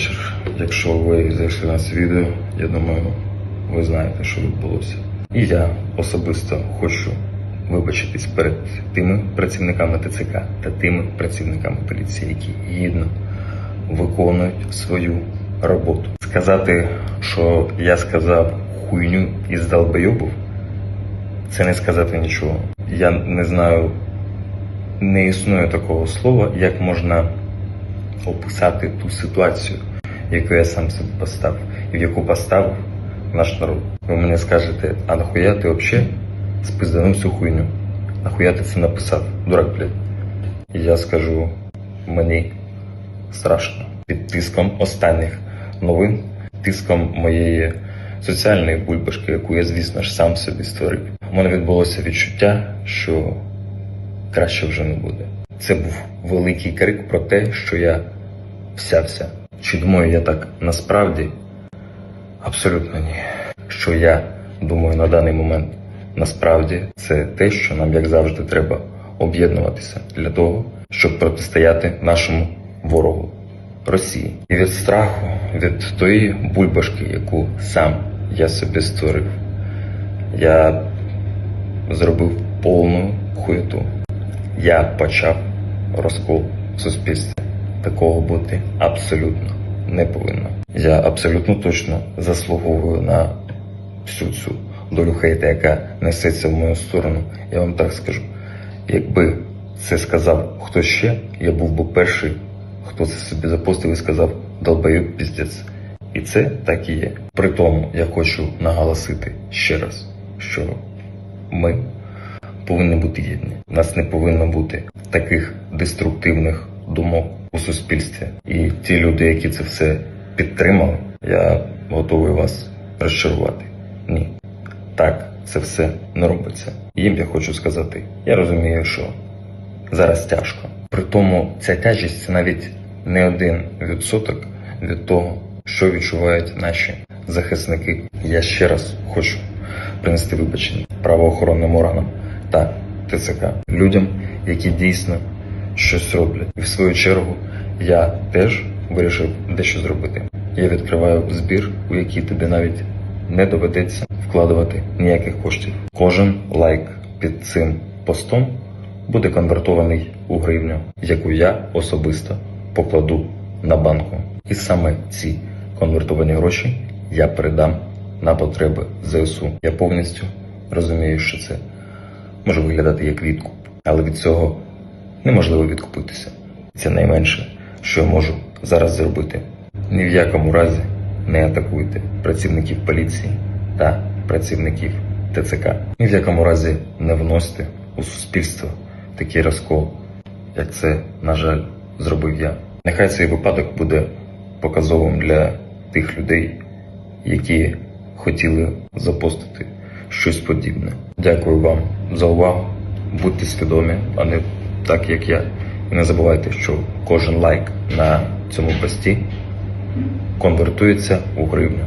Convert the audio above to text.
вечір. Якщо ви зайшли на це відео, я думаю, ви знаєте, що відбулося. І я особисто хочу вибачитись перед тими працівниками ТЦК та тими працівниками поліції, які гідно виконують свою роботу. Сказати, що я сказав хуйню із долбойобів, це не сказати нічого. Я не знаю, не існує такого слова, як можна описати ту ситуацію, яку я сам собі поставив, і в яку поставив наш народ. Ви мені скажете, а нахуя ти взагалі спизданув цю хуйню? Нахуя ти це написав? Дурак, блядь. І я скажу, мені страшно. Під тиском останніх новин, тиском моєї соціальної бульбашки, яку я, звісно ж, сам собі створив. У мене відбулося відчуття, що краще вже не буде. Це був великий крик про те, що я всявся. Чи думаю я так насправді? Абсолютно ні. Що я думаю на даний момент насправді це те, що нам, як завжди, треба об'єднуватися для того, щоб протистояти нашому ворогу Росії. І від страху, від тої бульбашки, яку сам я собі створив, я зробив повну хуєту. Я почав розкол в суспільстві. Такого бути абсолютно не повинно. Я абсолютно точно заслуговую на всю цю долю хейта, яка несеться в мою сторону. Я вам так скажу. Якби це сказав хтось ще, я був би перший, хто це собі запостив і сказав долбаю піздець. І це так і є. При тому я хочу наголосити ще раз, що ми повинні бути єдні. У нас не повинно бути таких деструктивних думок у суспільстві. І ті люди, які це все підтримали, я готовий вас розчарувати. Ні. Так, це все не робиться. Їм я хочу сказати, я розумію, що зараз тяжко. При тому ця тяжість це навіть не один відсоток від того, що відчувають наші захисники. Я ще раз хочу принести вибачення правоохоронним органам та ТЦК людям, які дійсно щось роблять. І в свою чергу я теж вирішив дещо зробити. Я відкриваю збір, у який тобі навіть не доведеться вкладувати ніяких коштів. Кожен лайк під цим постом буде конвертований у гривню, яку я особисто покладу на банку. І саме ці конвертовані гроші я передам на потреби ЗСУ. Я повністю розумію, що це може виглядати як відкуп, але від цього неможливо відкупитися. Це найменше, що я можу зараз зробити. Ні в якому разі не атакуйте працівників поліції та працівників ТЦК. Ні в якому разі не вносьте у суспільство такий розкол, як це, на жаль, зробив я. Нехай цей випадок буде показовим для тих людей, які хотіли запостити щось подібне. Дякую вам за увагу. Будьте свідомі, а не так, як я. І не забувайте, що кожен лайк на цьому пості конвертується у гривню.